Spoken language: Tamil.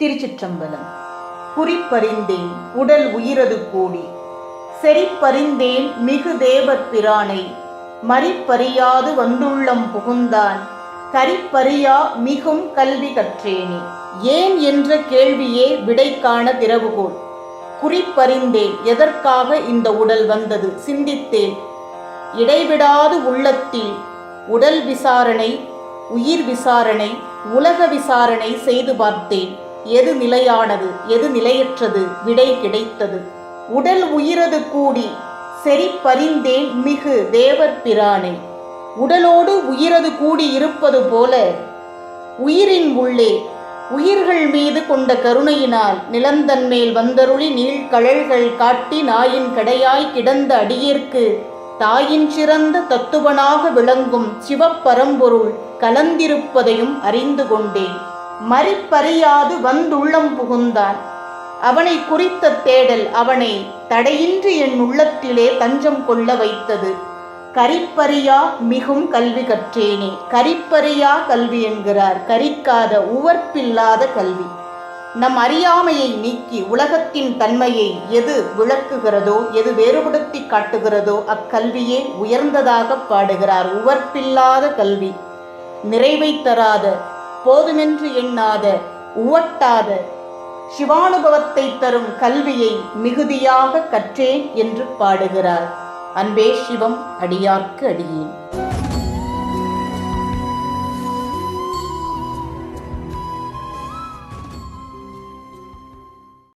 திருச்சிற்றம்பலம். குறிப்பறிந்தேன் உடல் உயிரது கூடி. செறிப்பறிந்தேன் மிகு தேவர் பிரானை. மறிப்பறியாது வந்துள்ளம் புகுந்தான். கரிப்பறியா மிகும் கல்வி கற்றேனே. ஏன் என்ற கேள்வியே விடை காண குறிப்பறிந்தேன் எதற்காக இந்த உடல் வந்தது சிந்தித்தேன். இடைவிடாது உள்ளத்தில் உடல் விசாரணை உயிர் விசாரணை உலக விசாரணை செய்து பார்த்தேன். எது நிலையானது எது நிலையற்றது விடை கிடைத்தது. உடல் உயிரது கூடி செறிப்பறிந்தேன் மிகு தேவர் பிரானை. உடலோடு உயிரது கூடி இருப்பது போல உயிரின் உள்ளே உயிர்கள் மீது கொண்ட கருணையினால் நிலந்தன்மேல் வந்தருளி நீழ்கழல்கள் காட்டி நாயின் கடையாய் கிடந்த அடியிற்கு தாயின் சிறந்த தத்துவனாக விளங்கும் சிவப்பரம்பொருள் கலந்திருப்பதையும் அறிந்து கொண்டேன். மறிப்பறியாது வந்துள்ளம் புகுந்தான். அவனை குறித்த தேடல் அவனை தடையின்றி என் உள்ளத்திலே தஞ்சம் கொள்ள வைத்தது. கரிப்பறியா மிகும் கல்வி கற்றேனே. கரிப்பறியா கல்வி என்கிறார். கரிக்காத உவர்ப்பில்லாத கல்வி. நம் அறியாமையை நீக்கி உலகத்தின் தன்மையை எது விளக்குகிறதோ எது வேறுபடுத்தி காட்டுகிறதோ அக்கல்வியே உயர்ந்ததாக பாடுகிறார். உவர்ப்பில்லாத கல்வி. நிறைவை தராத போதுமென்று எண்ணாத உவட்டாத சிவானுபவத்தை தரும் கல்வியை மிகுதியாக கற்றேன் என்று பாடுகிறார். அன்பே சிவம் அடியார்க்கு அடியேன்.